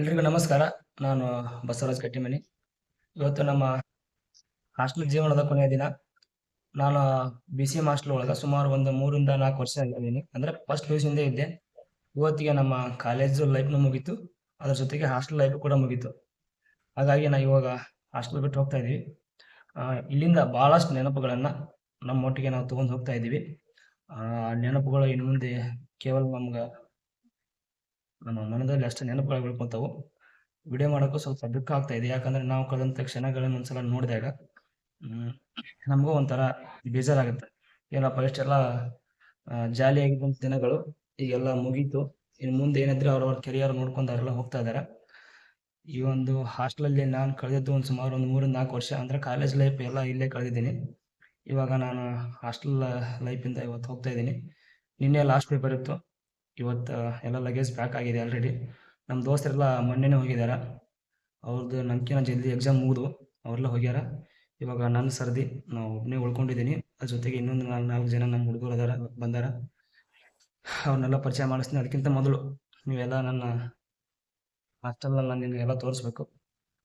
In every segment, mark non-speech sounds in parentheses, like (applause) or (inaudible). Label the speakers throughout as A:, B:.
A: ಎಲ್ರಿಗೂ ನಮಸ್ಕಾರ. ನಾನು ಬಸವರಾಜ್ ಕಟ್ಟಿಮನಿ. ಇವತ್ತು ನಮ್ಮ ಹಾಸ್ಟೆಲ್ ಜೀವನದ ಕೊನೆಯ ದಿನ. ನಾನು ಬಿ ಸಿ ಎಂ ಹಾಸ್ಟೆಲ್ ಒಳಗೆ ಸುಮಾರು ಒಂದು ಮೂರಿಂದ ನಾಲ್ಕು ವರ್ಷ ಇದ್ದೀನಿ. ಅಂದರೆ ಫಸ್ಟ್ ಪಿ ಸಿಂದ ಇದ್ದೆ. ಇವತ್ತಿಗೆ ನಮ್ಮ ಕಾಲೇಜು ಲೈಫ್ನು ಮುಗೀತು. ಅದ್ರ ಜೊತೆಗೆ ಹಾಸ್ಟೆಲ್ ಲೈಫ್ ಕೂಡ ಮುಗೀತು. ಹಾಗಾಗಿ ನಾ ಇವಾಗ ಹಾಸ್ಟೆಲ್ ಬಿಟ್ಟು ಹೋಗ್ತಾ ಇದ್ದೀವಿ. ಇಲ್ಲಿಂದ ಭಾಳಷ್ಟು ನೆನಪುಗಳನ್ನು ನಮ್ಮೊಟ್ಟಿಗೆ ನಾವು ತೊಗೊಂಡು ಹೋಗ್ತಾ ಇದ್ದೀವಿ. ನೆನಪುಗಳು ಇನ್ನು ಮುಂದೆ ಕೇವಲ ನಮ್ಗೆ ನಮ್ಮ ಮನದಲ್ಲಿ ಅಷ್ಟು ನೆನಪುಗಳು ಬೀಳ್ಕೊಂತವು ವಿಡಿಯೋ ಮಾಡೋಕ್ಕೂ ಸ್ವಲ್ಪ ದುಃಖ ಆಗ್ತಾ ಇದೆ. ಯಾಕಂದ್ರೆ ನಾವು ಕಳೆದಂಥ ಕ್ಷಣಗಳನ್ನ ಒಂದ್ಸಲ ನೋಡಿದಾಗ ನಮಗೂ ಒಂಥರ ಬೇಜಾರಾಗುತ್ತೆ. ಏನಪ್ಪ ಇಷ್ಟೆಲ್ಲ ಜಾಲಿಯಾಗಿದ್ದಂಥ ದಿನಗಳು ಈಗೆಲ್ಲ ಮುಗೀತು. ಇನ್ನು ಮುಂದೆ ಏನಿದ್ರೆ ಅವ್ರವ್ರ ಕೆರಿಯರ್ ನೋಡ್ಕೊಂಡು ಅವರೆಲ್ಲ ಹೋಗ್ತಾ ಇದ್ದಾರೆ. ಈ ಒಂದು ಹಾಸ್ಟೆಲಲ್ಲಿ ನಾನು ಕಳೆದಿದ್ದು ಒಂದು ಸುಮಾರು ಒಂದು ಮೂರಿಂದ ನಾಲ್ಕು ವರ್ಷ. ಅಂದ್ರೆ ಕಾಲೇಜ್ ಲೈಫ್ ಎಲ್ಲ ಇಲ್ಲೇ ಕಳೆದಿದ್ದೀನಿ. ಇವಾಗ ನಾನು ಹಾಸ್ಟೆಲ್ ಲೈಫಿಂದ ಇವತ್ತು ಹೋಗ್ತಾ ಇದ್ದೀನಿ. ನಿನ್ನೆ ಲಾಸ್ಟ್ ಪೇಪರ್ ಇತ್ತು. ಇವತ್ತು, ಎಲ್ಲ ಲಗೇಜ್ ಪ್ಯಾಕ್ ಆಗಿದೆ ಆಲ್ರೆಡಿ ನಮ್ಮ ದೋಸ್ತರೆಲ್ಲ ಮೊನ್ನೆನೇ ಹೋಗಿದ್ದಾರೆ ಅವ್ರದ್ದು ನಮ್ಕಿನ ಜಲ್ದಿ ಎಕ್ಸಾಮ್ ಮುಗಿದು ಅವರೆಲ್ಲ ಹೋಗ್ಯಾರ. ಇವಾಗ ನನ್ನ ಸರ್ದಿ, ನಾವು ಒಬ್ಬನೇ ಉಳ್ಕೊಂಡಿದ್ದೀನಿ ಅದ್ರ ಜೊತೆಗೆ ಇನ್ನೊಂದು ನಾಲ್ಕು ನಾಲ್ಕು ಜನ ನಮ್ಮ ಹುಡುಗರು ಅದಾರ, ಬಂದಾರ. ಅವ್ರನ್ನೆಲ್ಲ ಪರಿಚಯ ಮಾಡಿಸ್ತೀನಿ. ಅದಕ್ಕಿಂತ ಮೊದಲು ನೀವೆಲ್ಲ ನನ್ನ ಹಾಸ್ಟೆಲ್ನಲ್ಲಿ ನಾನು ನಿಮಗೆಲ್ಲ ತೋರಿಸ್ಬೇಕು.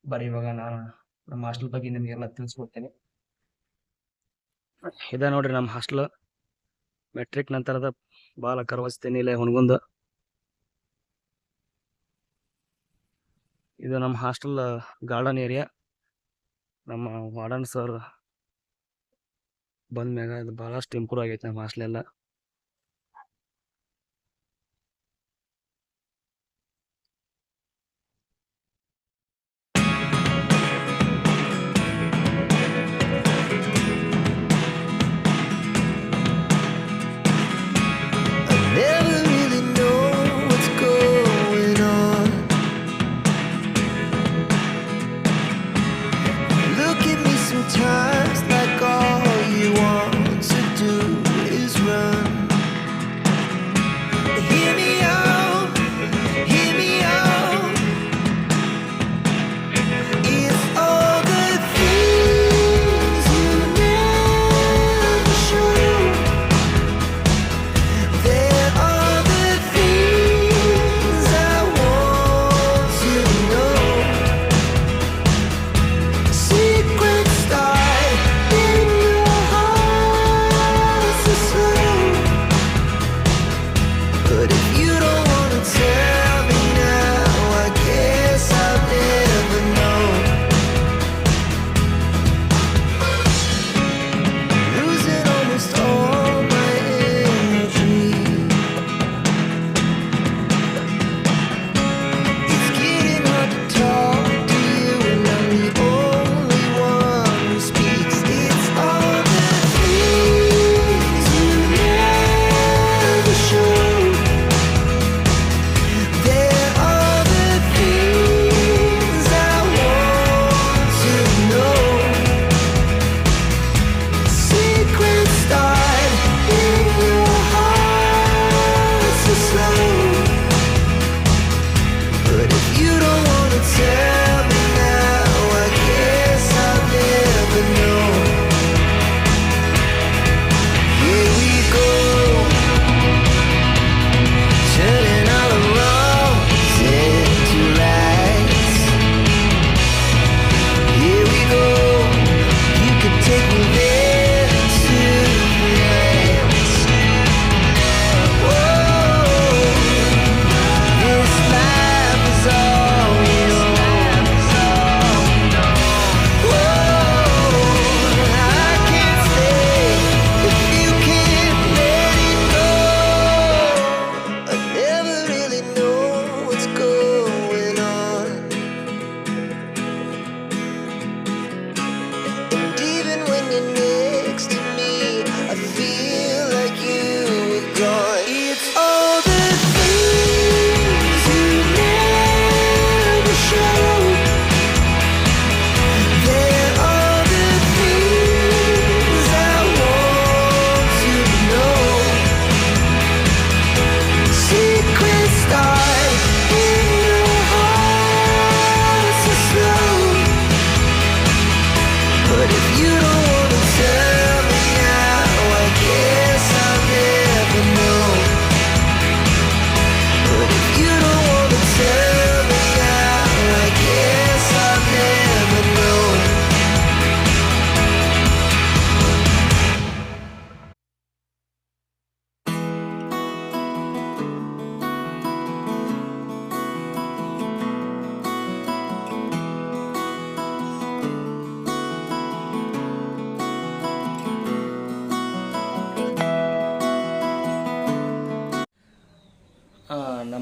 A: ಬರೀ ಇವಾಗ ನಾನು ನಮ್ಮ ಹಾಸ್ಟೆಲ್ ಬಗ್ಗೆ ನಿಮಗೆಲ್ಲ ತಿಳಿಸ್ಕೊಡ್ತೀನಿ. ಇದೆ ನೋಡ್ರಿ ನಮ್ಮ ಹಾಸ್ಟೆಲ್ ಮೆಟ್ರಿಕ್ ನಂತರದ ಬಾಲಕರ ವಸತಿ ನಿಲಯ ಹುನಗುಂದ ಇದು ನಮ್ಮ ಹಾಸ್ಟೆಲ್ ಗಾರ್ಡನ್ ಏರಿಯಾ. ನಮ್ಮ ವಾರ್ಡನ್ ಸರ್ ಬಂದ ಮ್ಯಾಗ ಇದು ಭಾಳಷ್ಟು ಇಂಪ್ರೂವ್ ಆಗೈತೆ ನಮ್ಮ ಹಾಸ್ಟೆಲ್ ಎಲ್ಲ.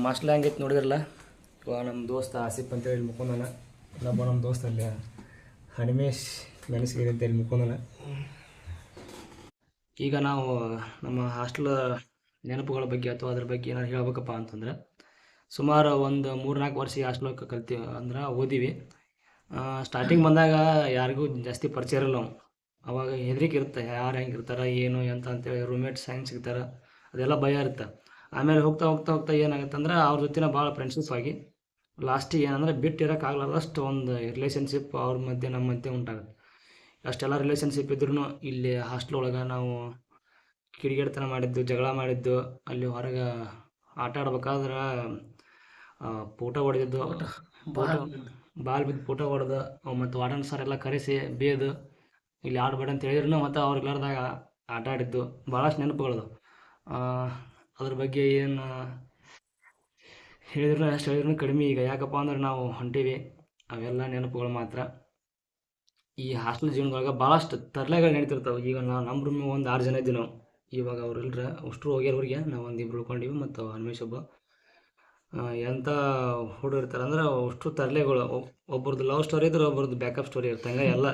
A: ನಮ್ಮ ಹಾಸ್ಟೆಲ್ ಹೆಂಗೈತೆ ನೋಡಿದ್ರಲ್ಲ? ಇವಾಗ ನಮ್ಮ ದೋಸ್ತ ಆಸಿಫ್ ಅಂತೇಳಿ ಮುಕೊಂದನ. ಇನ್ನೊಬ್ಬ ನಮ್ಮ ದೋಸ್ತ ಅಲ್ಲಿ. ಹನಿಮೇಶ್ ಮೆಣಸಿಗೆ ಅಂತೇಳಿ ಮುಕೊಂದನ. ಈಗ ನಾವು ನಮ್ಮ ಹಾಸ್ಟೆಲ್ ನೆನಪುಗಳ ಬಗ್ಗೆ ಅಥವಾ ಅದ್ರ ಬಗ್ಗೆ ಏನಾದ್ರು ಹೇಳ್ಬೇಕಪ್ಪ ಅಂತಂದ್ರೆ ಸುಮಾರು ಒಂದು ಮೂರು ನಾಲ್ಕು ವರ್ಷ ಹಾಸ್ಟೆಲ್ ಹಾಸ್ಟೆಲ್ಗೆ ಕಲ್ತೀವಿ ಅಂದ್ರೆ ಓದಿವಿ. ಸ್ಟಾರ್ಟಿಂಗ್ ಬಂದಾಗ ಯಾರಿಗೂ ಜಾಸ್ತಿ ಪರಿಚಯ ಇರಲ್ಲ ನಾವು. ಅವಾಗ ಹೆದರಿಕೆ ಇರುತ್ತೆ ಯಾರು ಹೆಂಗೆ ಇರ್ತಾರೆ ಏನು ಎಂತ ಅಂತೇಳಿ ರೂಮ್ಮೇಟ್ಸ್ ಹೆಂಗೆ ಸಿಗ್ತಾರೆ ಅದೆಲ್ಲ ಭಯ ಇರುತ್ತೆ. ಆಮೇಲೆ ಹೋಗ್ತಾ ಹೋಗ್ತಾ ಹೋಗ್ತಾ ಏನಾಗುತ್ತೆ ಅಂದ್ರೆ ಅವ್ರ ಜೊತೆನ ಭಾಳ ಫ್ರೆಂಡ್ಶಿಪ್ ಆಗಿ ಲಾಸ್ಟಿಗೆ ಏನಂದ್ರೆ ಬಿಟ್ಟು ಇರೋಕ್ಕಾಗಲಾರ್ದಷ್ಟು ಒಂದು ರಿಲೇಷನ್ಶಿಪ್ ಅವ್ರ ಮಧ್ಯೆ ನಮ್ಮ ಮಧ್ಯೆ ಉಂಟಾಗುತ್ತೆ. ಅಷ್ಟೆಲ್ಲ ರಿಲೇಷನ್ಶಿಪ್ ಇದ್ರೂ ಇಲ್ಲಿ ಹಾಸ್ಟೆಲ್ ಒಳಗೆ ನಾವು ಕಿಡಿಗೇಡ್ತನ ಮಾಡಿದ್ದು ಜಗಳ ಮಾಡಿದ್ದು ಅಲ್ಲಿ ಹೊರಗೆ ಆಟ ಆಡ್ಬೇಕಾದ್ರೆ ಫೋಟೋ ಹೊಡೆದಿದ್ದು ಬಾಲ್ ಬಿದ್ದು. ಫೋಟೋ ಹೊಡೆದು ಮತ್ತು ವಾರ್ಡನ್ ಸರ್ ಎಲ್ಲ ಕರೆಸಿ ಬೇದು ಇಲ್ಲಿ ಆಡಬೇಡ ಅಂತ ಹೇಳಿದ್ರು ಮತ್ತು ಅವ್ರಿಗೆ ಇಲ್ಲಾರ್ದಾಗ ಆಟ ಆಡಿದ್ದು ಭಾಳಷ್ಟು ನೆನಪುಗಳದು ಅದ್ರ ಬಗ್ಗೆ ಏನು ಹೇಳಿದ್ರು ಅಷ್ಟು ಹೇಳಿದ್ರು ಕಡಿಮೆ. ಈಗ ಯಾಕಪ್ಪ ಅಂದ್ರೆ ನಾವು ಹೊಂಟೀವಿ, ಅವೆಲ್ಲ ನೆನಪುಗಳು ಮಾತ್ರ. ಈ ಹಾಸ್ಟೆಲ್ ಜೀವನದೊಳಗೆ ಭಾಳಷ್ಟು ತರಲೆಗಳು ನಡೀತಿರ್ತಾವೆ. ಈಗ ನಾವು ನಮ್ಮ ರೂಮಿಗೆ ಒಂದು ಆರು ಜನ ಇದ್ದೀವಿ ನಾವು. ಇವಾಗ ಅವರೆಲ್ಲರ ಅಷ್ಟು ಹೋಗ್ಯಾರವ್ರಿಗೆ ನಾವು ಒಂದು ಇಬ್ಬರು ಉಳ್ಕೊಂಡಿವಿ ಮತ್ತು ಹನುಮೇಶ್ ಒಬ್ಬ. ಎಂಥ ಹುಡುಗಿರ್ತಾರೆ ಅಂದ್ರೆ ಅಷ್ಟು ತರಲೆಗಳು. ಒಬ್ಬರದ್ದು ಲವ್ ಸ್ಟೋರಿ ಇದ್ರೆ ಒಬ್ಬರದ್ದು ಬ್ಯಾಕಪ್ ಸ್ಟೋರಿ ಇರ್ತಂಗೆ ಎಲ್ಲ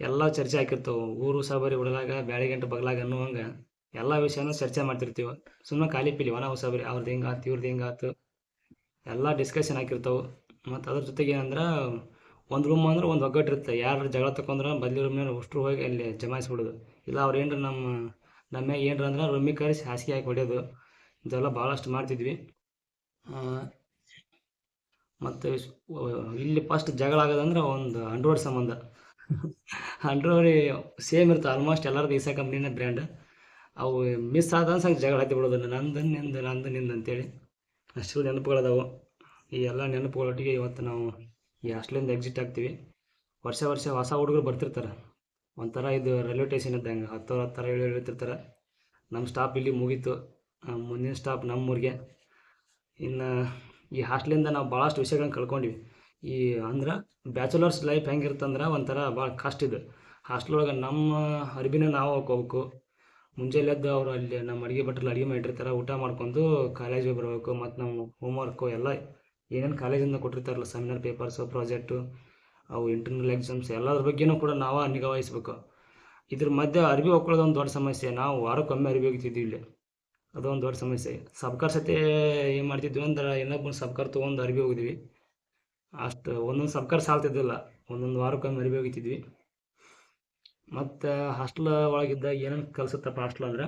A: ಎಲ್ಲ ಚರ್ಚೆ ಹಾಕಿರ್ತಾವೆ. ಊರು ಸಾಬರಿ ಉಡಲಾಗ, ಬ್ಯಾಳಿ ಗಂಟೆ ಬಗ್ಲಾಗ ಅನ್ನುವಂಗೆ. ಎಲ್ಲ ವಿಷಯನೂ ಚರ್ಚೆ ಮಾಡ್ತಿರ್ತೀವಿ. ಸುಮ್ಮನೆ ಖಾಲಿ ಪಿಲಿ ಒಣ ಸಾಬರಿ ಅವ್ರದ್ದು ಹಿಂಗೆ ಆತು ಇವ್ರದ್ದು ಹಿಂಗೆ ಆತು. ಎಲ್ಲ ಡಿಸ್ಕಷನ್ ಹಾಕಿರ್ತಾವೆ. ಮತ್ತು ಅದ್ರ ಜೊತೆಗೆ ಏನಂದ್ರೆ, ಒಂದು ರೂಮ್ ಅಂದ್ರೆ ಒಂದು ಒಗ್ಗಟ್ಟಿರುತ್ತೆ ಯಾರು ಜಗಳ ತಗೊಂಡ್ರೆ ಬದಲಿ ರೂಮ್ನ ಅಷ್ಟು ಹೋಗಿ ಅಲ್ಲಿ ಜಮಾಯಿಸ್ಬಿಡೋದು. ಇಲ್ಲ ಅವ್ರು ಏನರ ನಮ್ಮ ನಮ್ಮ ಏನ್ರ ಅಂದ್ರೆ ರೂಮಿಗೆ ಕರೆಸಿ ಹಾಸಿಗೆ ಹಾಕಿ ಹೊಡೆಯೋದು. ಇದೆಲ್ಲ ಭಾಳಷ್ಟು ಮಾಡ್ತಿದ್ವಿ. ಮತ್ತು ಇಲ್ಲಿ ಫಸ್ಟ್ ಜಗಳ ಆಗೋದಂದ್ರೆ ಒಂದು ಅಂಡ್ರೋಡ್ ಸಂಬಂಧ. ಅಂಡ್ರೋಡಿ ಸೇಮ್ ಇರುತ್ತೆ ಆಲ್ಮೋಸ್ಟ್ ಎಲ್ಲರದ್ದು ಈಸಾ ಕಂಪ್ನಿನ ಬ್ರ್ಯಾಂಡ್ ಅವು ಮಿಸ್ ಆದ ಸಂಗ ಜಗಳ ಹತ್ತಿ ಬಿಡೋದು ನಂದು ನಿಂದು, ನಂದು ನಿಂದ ಅಂತೇಳಿ ಅಷ್ಟು ನೆನಪುಗಳದಾವು. ಈ ಎಲ್ಲ ನೆನಪುಗಳೊಟ್ಟಿಗೆ ಇವತ್ತು ನಾವು ಈ ಹಾಸ್ಟ್ಲಿಂದ ಎಕ್ಸಿಟ್ ಆಗ್ತೀವಿ. ವರ್ಷ ವರ್ಷ ಹೊಸ ಹುಡುಗರು ಬರ್ತಿರ್ತಾರೆ. ಒಂಥರ ಇದು ರೈಲ್ವೆ ಸ್ಟೇಷನ್ ಇದ್ದಂಗೆ. ಹತ್ತವ್ರು ಹತ್ತರ ಏಳು ಹೇಳ್ತಿರ್ತಾರೆ ನಮ್ಮ ಸ್ಟಾಪ್ ಇಲ್ಲಿ ಮುಗೀತು. ಮುಂದಿನ ಸ್ಟಾಪ್ ನಮ್ಮೂರಿಗೆ ಇನ್ನು ಈ ಹಾಸ್ಟ್ಲಿಂದ ನಾವು ಭಾಳಷ್ಟು ವಿಷಯಗಳನ್ನ ಕಳ್ಕೊಂಡ್ವಿ. ಈ ಅಂದ್ರೆ ಬ್ಯಾಚುಲರ್ಸ್ ಲೈಫ್ ಹೆಂಗಿರ್ತಂದ್ರೆ ಒಂಥರ ಭಾಳ ಕಷ್ಟ ಇದು. ಹಾಸ್ಟೆಲ್ ಒಳಗೆ ನಮ್ಮ ಅರಿವಿನ ನಾವು ಹಾಕೋಬೇಕು ಮುಂಜಾನೆ ಎದ್ದು ಅವರು ಅಲ್ಲಿ ನಮ್ಮ ಅಡುಗೆ ಭಟ್ರಲ್ಲಿ ಅಡುಗೆ ಮಾಡಿರ್ತಾರೆ ಊಟ ಮಾಡ್ಕೊಂಡು ಕಾಲೇಜಿಗೆ ಬರಬೇಕು, ಮತ್ತು ನಾವು ಹೋಮ್ವರ್ಕು ಎಲ್ಲ ಏನೇನು ಕಾಲೇಜಿಂದ ಕೊಟ್ಟಿರ್ತಾರಲ್ಲ ಸೆಮಿನಾರ್ ಪೇಪರ್ಸು ಪ್ರಾಜೆಕ್ಟು ಅವು ಇಂಟರ್ನಲ್ ಎಕ್ಸಾಮ್ಸ್ ಎಲ್ಲದ್ರ ಬಗ್ಗೆನೂ ಕೂಡ ನಾವು ನಿಗಾವಹಿಸ್ಬೇಕು ಇದ್ರ ಮಧ್ಯೆ ಅರಿವಿ ಒಕ್ಕೊಳ್ಳೋದು ಒಂದು ದೊಡ್ಡ ಸಮಸ್ಯೆ, ನಾವು ವಾರಕ್ಕೊಮ್ಮೆ ಅರಿವಿ ಹೋಗ್ತಿದ್ವಿ ಇಲ್ಲಿ. ಅದೊಂದು ದೊಡ್ಡ ಸಮಸ್ಯೆ. ಸಬ್ಕಾರ್ ಸತಿ ಏನು ಮಾಡ್ತಿದ್ವಿ ಅಂದ್ರೆ ಇನ್ನೊಬ್ಬನ ಸಬ್ಕಾರ್ ತೊಗೊಂಡು ಅರ್ಬಿ ಹೋಗಿದ್ವಿ. ಅಷ್ಟು ಒಂದೊಂದು ಸಬ್ಕಾರ್ ಸಾಲ್ತಿದ್ದಿಲ್ಲ, ಒಂದೊಂದು ವಾರಕ್ಕೊಮ್ಮೆ ಅರಿವಿ ಹೋಗಿತಿದ್ವಿ ಮತ್ತು ಹಾಸ್ಟೆಲ್ ಒಳಗಿದ್ದಾಗ ಏನೇನು ಕಲಿಸುತ್ತಪ್ಪ ಹಾಸ್ಟೆಲ್ ಅಂದ್ರೆ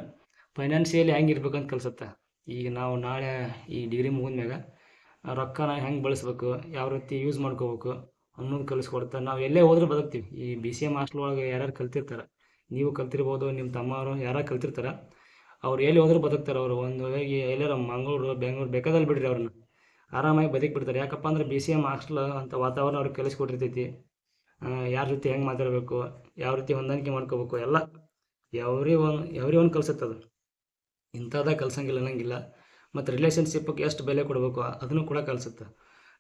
A: ಫೈನಾನ್ಷಿಯಲಿ ಹೆಂಗೆ ಇರ್ಬೇಕಂತ ಕಲಿಸುತ್ತೆ. ಈಗ ನಾವು ನಾಳೆ ಈ ಡಿಗ್ರಿ ಮುಗಿದ್ಮ್ಯಾಗ ರೊಕ್ಕ ರೊಕ್ಕನ ಹೆಂಗೆ ಬಳಸ್ಬೇಕು, ಯಾವ ರೀತಿ ಯೂಸ್ ಮಾಡ್ಕೋಬೇಕು ಅನ್ನೋದು ಕಲಿಸ್ಕೊಡ್ತಾರೆ ನಾವು ಎಲ್ಲೇ ಹೋದ್ರೆ ಬದುಕ್ತೀವಿ. ಈ ಬಿ ಸಿ ಎಂ ಹಾಸ್ಟೆಲ್ ಒಳಗೆ ಯಾರ್ಯಾರು ಕಲ್ತಿರ್ತಾರೆ, ನೀವು ಕಲ್ತಿರ್ಬೋದು ನಿಮ್ಮ ತಮ್ಮವರು ಯಾರು ಕಲ್ತಿರ್ತಾರೆ, ಅವ್ರು ಎಲ್ಲಿ ಹೋದ್ರೂ ಬದುಕ್ತಾರೆ ಅವರು. ಒಂದು ಎಲ್ಲಾರ ಮಂಗಳೂರು, ಬೆಂಗಳೂರು ಬೇಕಾದಲ್ಲಿ ಬಿಡ್ರಿ ಅವ್ರನ್ನ. ಆರಾಮಾಗಿ ಬದುಕಿ ಬಿಡ್ತಾರೆ. ಯಾಕಪ್ಪ ಅಂದ್ರೆ ಬಿ ಸಿ ಎಂ ಹಾಸ್ಟೆಲ್ ಅಂತ ವಾತಾವರಣ ಅವ್ರಿಗೆ ಕಲಿಸ್ಕೊಟ್ಟಿರ್ತೈತಿ ಯಾರ ಜೊತೆ ಹೆಂಗೆ ಮಾತಾಡಬೇಕು, ಯಾವ ರೀತಿ ಹೊಂದಾಣಿಕೆ ಮಾಡ್ಕೋಬೇಕು, ಎಲ್ಲ ಎವ್ರಿ ಒನ್ ಎವ್ರಿ ಒನ್ ಕಲ್ಸುತ್ತೆ ಅದು. ಇಂಥದ್ದೇ ಕಲ್ಸಂಗಿಲ್ಲ, ಅನ್ನಂಗಿಲ್ಲ. ಮತ್ತು ರಿಲೇಷನ್ಶಿಪ್ಗೆ ಎಷ್ಟು ಬೆಲೆ ಕೊಡಬೇಕು, ಅದನ್ನು ಕೂಡ ಕಲಿಸುತ್ತೆ.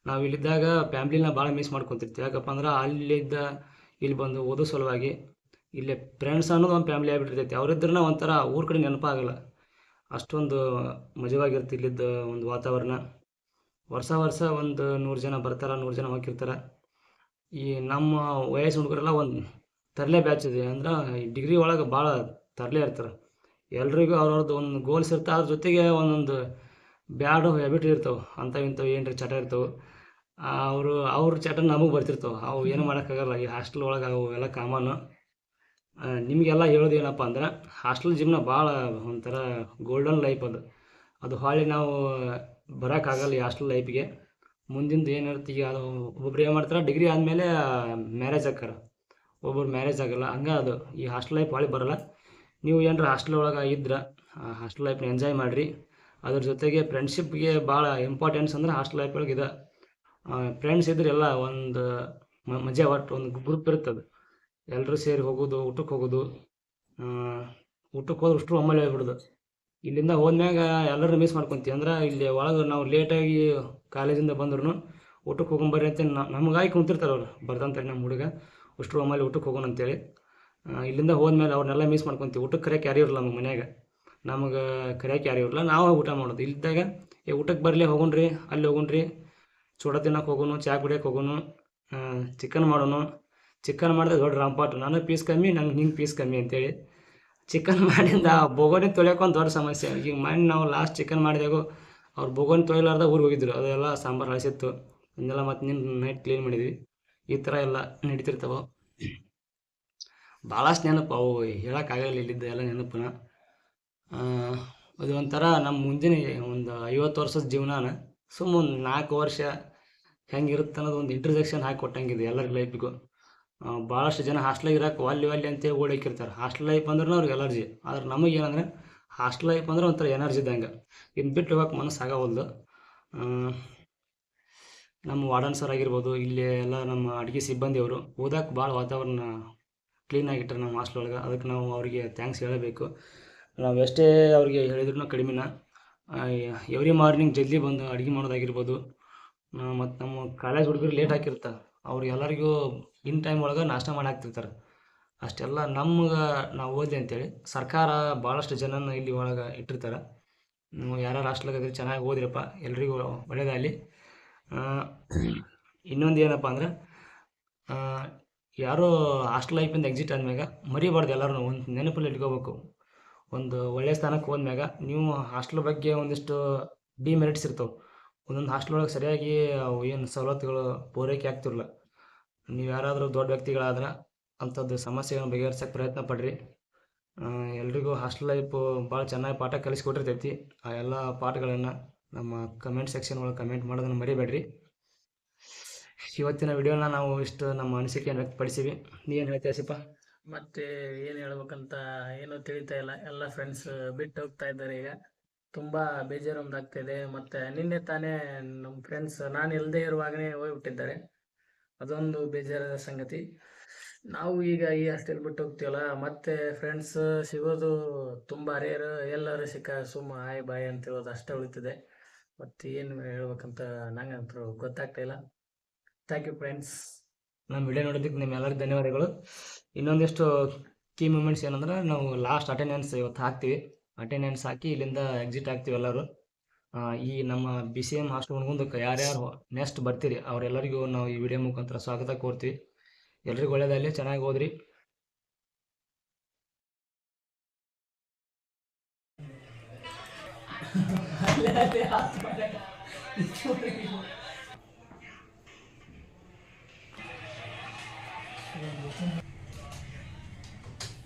A: ನಾವು ಇಲ್ಲಿದ್ದಾಗ ಫ್ಯಾಮ್ಲಿನ ಭಾಳ ಮಿಸ್ ಮಾಡ್ಕೊತಿರ್ತೀವಿ. ಯಾಕಪ್ಪ ಅಂದ್ರೆ ಅಲ್ಲಿದ್ದ, ಇಲ್ಲಿ ಬಂದು ಓದೋ ಸಲುವಾಗಿ ಇಲ್ಲಿ ಫ್ರೆಂಡ್ಸ್ ಅನ್ನೋದು ಒಂದು ಫ್ಯಾಮ್ಲಿ ಆಗಿಬಿಟ್ಟಿರ್ತೈತಿ. ಅವರಿದ್ರನ್ನ ಒಂಥರ ಊರ ಕಡೆ ನೆನಪಾಗಲ್ಲ. ಅಷ್ಟೊಂದು ಮಜವಾಗಿರುತ್ತೆ ಇಲ್ಲಿದ್ದ ಒಂದು ವಾತಾವರಣ. ವರ್ಷ ವರ್ಷ ಒಂದು ನೂರು ಜನ ಬರ್ತಾರೆ, ನೂರು ಜನ ಹೋಗಿರ್ತಾರೆ. ಈ ನಮ್ಮ ವಯಸ್ಸು ಹುಡುಗರೆಲ್ಲ ಒಂದು ತರಲೆ ಬ್ಯಾಚ್ ಇದೆ. ಅಂದ್ರೆ ಡಿಗ್ರಿ ಒಳಗೆ ಭಾಳ ತರಲೆ ಇರ್ತಾರೆ. ಎಲ್ರಿಗೂ ಅವ್ರವ್ರದ್ದು ಒಂದು ಗೋಲ್ಸ್ ಇರ್ತಾವೆ. ಅದ್ರ ಜೊತೆಗೆ ಒಂದೊಂದು ಬ್ಯಾಡ್ ಹ್ಯಾಬಿಟ್ ಇರ್ತಾವೆ. ಅಂಥವು ಇಂಥವು ಏನು ಚಟ ಇರ್ತವೆ. ಅವರು, ಅವ್ರ ಚಟ ನಮಗೆ ಬರ್ತಿರ್ತವೆ. ಅವು ಏನು ಮಾಡೋಕ್ಕಾಗಲ್ಲ ಈ ಹಾಸ್ಟೆಲ್ ಒಳಗೆ ಅವು ಎಲ್ಲ ಕಾಮನು ನಿಮಗೆಲ್ಲ ಹೇಳೋದು ಏನಪ್ಪ ಅಂದ್ರೆ ಹಾಸ್ಟೆಲ್ ಜೀವನ ಭಾಳ ಒಂಥರ ಗೋಲ್ಡನ್ ಲೈಫ್ ಅದು. ಅದು ಹೊಳ್ಳಿ ನಾವು ಬರೋಕ್ಕಾಗಲ್ಲ ಈ ಹಾಸ್ಟೆಲ್ ಲೈಫಿಗೆ ಮುಂದಿಂದು ಏನಿರುತ್ತೆ ಈಗ ಅದು ಒಬ್ಬೊಬ್ರು ಏನು ಮಾಡ್ತಾರೆ ಡಿಗ್ರಿ ಆದಮೇಲೆ ಮ್ಯಾರೇಜ್ ಆಕಾರ ಒಬ್ಬರು ಮ್ಯಾರೇಜ್ ಆಗಲ್ಲ. ಹಂಗೆ ಅದು, ಈ ಹಾಸ್ಟೆಲ್ ಲೈಫ್ ಭಾಳ ಬರಲ್ಲ. ನೀವು ಏನಾರ ಹಾಸ್ಟೆಲ್ ಒಳಗೆ ಇದ್ರೆ ಹಾಸ್ಟೆಲ್ ಲೈಫ್ನ ಎಂಜಾಯ್ ಮಾಡಿರಿ. ಅದ್ರ ಜೊತೆಗೆ ಫ್ರೆಂಡ್ಶಿಪ್ಗೆ ಭಾಳ ಇಂಪಾರ್ಟೆನ್ಸ್ ಅಂದ್ರೆ ಹಾಸ್ಟೆಲ್ ಲೈಫ್ ಒಳಗೆ ಇದೆ. ಫ್ರೆಂಡ್ಸ್ ಇದ್ರೆ ಎಲ್ಲ ಒಂದು ಮಜಾ ಒಟ್ಟು ಒಂದು ಗ್ರೂಪ್ ಇರ್ತದೆ ಎಲ್ಲರೂ ಸೇರಿ ಹೋಗೋದು ಊಟಕ್ಕೆ ಹೋಗೋದು ಊಟಕ್ಕೆ ಹೋದ್ರೆ ಅಷ್ಟು ಒಮ್ಮೆಲೆ ಹೇಳ್ಬಿಡೋದು ಇಲ್ಲಿಂದ ಹೋದ್ಮ್ಯಾಗ ಎಲ್ಲರೂ ಮಿಸ್ ಮಾಡ್ಕೊತೀವಿ. ಅಂದ್ರೆ ಇಲ್ಲಿ ಒಳಗೆ ನಾವು ಲೇಟಾಗಿ ಕಾಲೇಜಿಂದ ಬಂದ್ರು ಊಟಕ್ಕೆ ಹೋಗೊಂಬರ್ರಿ ಅಂತ ನಮಗಾಗಿ ಕುಂತಿರ್ತಾರೆ ಅವ್ರು. ಬರ್ದಂತಾರೆ ನಮ್ಮ ಹುಡುಗ. ಅಷ್ಟು ರೂಮಲ್ಲಿ ಊಟಕ್ಕೆ ಹೋಗೋಣ ಅಂತೇಳಿ. ಇಲ್ಲಿಂದ ಹೋದ್ಮೇಲೆ ಅವ್ರನ್ನೆಲ್ಲ ಮಿಸ್ ಮಾಡ್ಕೊತೀವಿ. ಊಟಕ್ಕೆ ಕರೆಯಕ್ಕೆ ಯಾರೂ ಇರಲ್ಲ ನಮ್ಮ ಮನ್ಯಾಗ. ನಮಗೆ ಕರೆಯಕ್ಕೆ ಯಾರು ಇರಲ್ಲ ನಾವು ಊಟ ಮಾಡೋದು. ಇಲ್ಲಿದ್ದಾಗ ಏ, ಊಟಕ್ಕೆ ಬರಲಿ ಹೋಗೋಣ್ರಿ, ಅಲ್ಲಿ ಹೋಗೋಣ್ರಿ. ಚೂಡ ತಿನ್ನಕ್ಕೆ ಹೋಗೋನು, ಚಾ ಕುಡಿಯಕ್ಕೆ ಹೋಗೋನು ಚಿಕನ್ ಮಾಡೋನು. ಚಿಕನ್ ಮಾಡಿದ್ರೆ ದೊಡ್ಡ ರಾಮ್ಪಾಟ್ ನನಗೆ ಪೀಸ್ ಕಮ್ಮಿ, ನಂಗೆ ನಿಂಗೆ ಪೀಸ್ ಕಮ್ಮಿ ಅಂತೇಳಿ ಚಿಕನ್ (laughs) ಮಾಡಿಂದ ಬೋಗೋನಿ ತೊಳೆಯೋಕೆ ಒಂದು ದೊಡ್ಡ ಸಮಸ್ಯೆ. ಈಗ ಮಾಡಿ ನಾವು ಲಾಸ್ಟ್ ಚಿಕನ್ ಮಾಡಿದಾಗ ಅವ್ರು ಬೋಗೋನಿ ತೊಳಿಲಾರ್ದ ಊರಿಗೆ ಹೋಗಿದ್ರು. ಅದೆಲ್ಲ ಸಾಂಬಾರು ಹಳಸಿತ್ತು ಅದನ್ನೆಲ್ಲ ಮತ್ತೆ ನಿನ್ನ ನೈಟ್ ಕ್ಲೀನ್ ಮಾಡಿದ್ವಿ. ಈ ಥರ ಎಲ್ಲ ನಡೀತಿರ್ತಾವೆ. ಭಾಳಷ್ಟು ನೆನಪು ಅವು. ಹೇಳೋಕ್ಕಾಗಲ್ಲ ಇಲ್ಲಿದ್ದ ಎಲ್ಲ ನೆನಪನ್ನ ಅದು ಒಂಥರ ನಮ್ಮ ಮುಂದಿನ ಒಂದು ಐವತ್ತು ವರ್ಷದ ಜೀವನಾನ ಸುಮ್ಮ ಒಂದು ನಾಲ್ಕು ವರ್ಷ ಹೆಂಗಿರುತ್ತೆ ಅನ್ನೋದು ಒಂದು ಇಂಟ್ರಜೆಕ್ಷನ್ ಹಾಕಿ ಕೊಟ್ಟಂಗಿದೆ ಎಲ್ಲರ ಲೈಫಿಗೂ ಭಾಳಷ್ಟು ಜನ ಹಾಸ್ಟ್ಲಾಗ ಇರಕ್ಕೆ ವಾಲ್ಯ ವಾಲ್ಯ ಅಂತೇಳಿ ಓಡಾಕಿರ್ತಾರೆ ಹಾಸ್ಟೆಲ್ ಲೈಫ್ ಅಂದ್ರೆ ಅವ್ರಿಗೆ ಎಲರ್ಜಿ ಆದ್ರೆ ನಮಗೆ ಏನಂದ್ರೆ ಹಾಸ್ಟೆಲ್ ಲೈಫ್ ಅಂದ್ರೆ ಒಂಥರ ಎನರ್ಜಿ ಇದ್ದಂಗೆ. ಇನ್ನು ಬಿಟ್ಟು ಹೋಗಕ್ಕೆ ಮನಸ್ಸು ಆಗವಲ್ದು. ಆ, ನಮ್ಮ ವಾರ್ಡನ್ ಸರ್ ಆಗಿರ್ಬೋದು ಇಲ್ಲಿ ಎಲ್ಲ ನಮ್ಮ ಅಡುಗೆ ಸಿಬ್ಬಂದಿಯವರು ಓದಕ್ಕೆ ಭಾಳ ವಾತಾವರಣ ಕ್ಲೀನ್ ಇಟ್ಟರೆ ನಮ್ಮ ಹಾಸ್ಟೆಲ್ ಒಳಗೆ. ಅದಕ್ಕೆ ನಾವು ಅವರಿಗೆ ಥ್ಯಾಂಕ್ಸ್ ಹೇಳಬೇಕು. ನಾವು ಎಷ್ಟೇ ಅವ್ರಿಗೆ ಹೇಳಿದ್ರು ಕಡಿಮೆನ. ಎವ್ರಿ ಮಾರ್ನಿಂಗ್ ಜಲ್ದಿ ಬಂದು ಅಡುಗೆ ಮಾಡೋದಾಗಿರ್ಬೋದು. ಮತ್ತು ನಮ್ಮ ಕಾಲೇಜ್ ಹುಡುಗರು ಲೇಟ್ ಹಾಕಿರ್ತಾರೆ. ಅವ್ರು ಎಲ್ಲರಿಗೂ ಇನ್ ಟೈಮ್ ಒಳಗೆ ನಾಷ್ಟ ಮಾಡಿ ಹಾಕ್ತಿರ್ತಾರೆ ಅಷ್ಟೆಲ್ಲ ನಮ್ಗೆ ನಾವು ಓದಿ ಅಂತೇಳಿ ಸರ್ಕಾರ ಭಾಳಷ್ಟು ಜನನ ಇಲ್ಲಿ ಒಳಗೆ ಇಟ್ಟಿರ್ತಾರೆ. ನೀವು ಯಾರ್ಯಾರು ಹಾಸ್ಟೆಲ್ಗೆ ಚೆನ್ನಾಗಿ ಓದಿರಪ್ಪ, ಎಲ್ರಿಗೂ ಒಳ್ಳೇದಾಗಲಿ. ಇನ್ನೊಂದು ಏನಪ್ಪ ಅಂದ್ರೆ ಯಾರೋ ಹಾಸ್ಟೆಲ್ ಲೈಫಿಂದ ಎಕ್ಸಿಟ್ ಆದ್ಮ್ಯಾಗ ಮರಿಬಾರ್ದು ಎಲ್ಲರೂ ಒಂದು ನೆನಪಲ್ಲಿ ಇಟ್ಕೋಬೇಕು. ಒಂದು ಒಳ್ಳೆಯ ಸ್ಥಾನಕ್ಕೆ ಹೋದ್ಮ್ಯಾಗ ನೀವು ಹಾಸ್ಟೆಲ್ ಬಗ್ಗೆ ಒಂದಿಷ್ಟು ಡಿಮೆರಿಟ್ಸ್ ಇರ್ತಾವೆ. ಒಂದೊಂದು ಹಾಸ್ಟೆಲ್ ಒಳಗೆ ಸರಿಯಾಗಿ ಏನು ಸವಲತ್ತುಗಳು ಪೂರೈಕೆ ಆಗ್ತಿರಲ್ಲ ನೀವು ಯಾರಾದರೂ ದೊಡ್ಡ ವ್ಯಕ್ತಿಗಳಾದ್ರೆ ಅಂಥದ್ದು ಸಮಸ್ಯೆಗಳನ್ನು ಬಗೆಹರಿಸೋಕೆ ಪ್ರಯತ್ನ ಪಡ್ರಿ. ಎಲ್ರಿಗೂ ಹಾಸ್ಟೆಲ್ ಲೈಫು ಭಾಳ ಚೆನ್ನಾಗಿ ಪಾಠ ಕಲಿಸ್ಕೊಟ್ಟಿರ್ತೈತಿ. ಆ ಎಲ್ಲ ಪಾಠಗಳನ್ನು ನಮ್ಮ ಕಮೆಂಟ್ ಸೆಕ್ಷನ್ ಒಳಗೆ ಕಮೆಂಟ್ ಮಾಡೋದನ್ನು ಮರಿಬೇಡ್ರಿ. ಇವತ್ತಿನ ವಿಡಿಯೋನ ನಾವು ಇಷ್ಟು ನಮ್ಮ ಅನಿಸಿಕೆಯನ್ನು ವ್ಯಕ್ತಪಡಿಸಿವಿ. ನೀ ಏನು ಹೇಳ್ತೀಯ ಸಿಪ್ಪ
B: ಮತ್ತೆ ಏನು ಹೇಳ್ಬೇಕಂತ ಏನೂ ತಿಳಿತಾ ಇಲ್ಲ. ಎಲ್ಲ ಫ್ರೆಂಡ್ಸ್ ಬಿಟ್ಟು ಹೋಗ್ತಾ ಇದ್ದಾರೆ ಈಗ. ತುಂಬಾ ಬೇಜಾರು ಇದೆ ಮತ್ತೆ ನಿನ್ನೆ ತಾನೇ ನಮ್ಮ ಫ್ರೆಂಡ್ಸ್ ನಾನು ಇಲ್ಲದೆ ಇರುವಾಗನೇ ಹೋಗ್ಬಿಟ್ಟಿದ್ದಾರೆ. ಅದೊಂದು ಬೇಜಾರದ ಸಂಗತಿ. ನಾವು ಈಗ ಈ ಹಾಸ್ಟೆಲ್ ಬಿಟ್ಟು ಹೋಗ್ತೀವಲ್ಲ, ಮತ್ತೆ ಫ್ರೆಂಡ್ಸ್ ಸಿಗೋದು ತುಂಬಾ ರೇರ್ ಎಲ್ಲರೂ ಸಿಕ್ಕ ಸುಮ್ಮ ಹಾಯ್ ಬಾಯ್ ಅಂತ ಹೇಳೋದು ಅಷ್ಟೇ ಉಳಿತಿದೆ. ಮತ್ತೆ ಏನು ಹೇಳ್ಬೇಕಂತ ಗೊತ್ತಾಗ್ತಾ ಇಲ್ಲ. ಥ್ಯಾಂಕ್ ಯು ಫ್ರೆಂಡ್ಸ್
A: ನಮ್ಮ ವಿಡಿಯೋ ನೋಡೋದಕ್ಕೆ ನಿಮ್ಮೆಲ್ಲರಿಗೂ ಧನ್ಯವಾದಗಳು. ಇನ್ನೊಂದಿಷ್ಟು ಕೀ ಮೂಮೆಂಟ್ಸ್ ಏನಂದ್ರೆ ನಾವು ಲಾಸ್ಟ್ ಅಟೆಂಡೆನ್ಸ್ ಇವತ್ತು ಹಾಕ್ತೀವಿ. ಅಟೆಂಡೆನ್ಸ್ ಹಾಕಿ ಇಲ್ಲಿಂದ ಎಕ್ಸಿಟ್ ಆಗ್ತೀವಿ ಎಲ್ಲರೂ. ಈ ನಮ್ಮ ಬಿ ಸಿ ಎಂ ಹಾಸ್ಟೆಲ್ ಮುಂದಕ್ಕೆ ಯಾರ್ಯಾರು ನೆಕ್ಸ್ಟ್ ಬರ್ತೀರಿ, ಅವರೆಲ್ಲರಿಗೂ ನಾವು ಈ ವಿಡಿಯೋ ಮುಖಾಂತರ ಸ್ವಾಗತ ಕೋರ್ತೀವಿ. ಎಲ್ರಿಗೂ ಒಳ್ಳೇದಾಗಲಿ ಚೆನ್ನಾಗಿ ಓದ್ರಿ.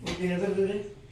C: ಓಕೆ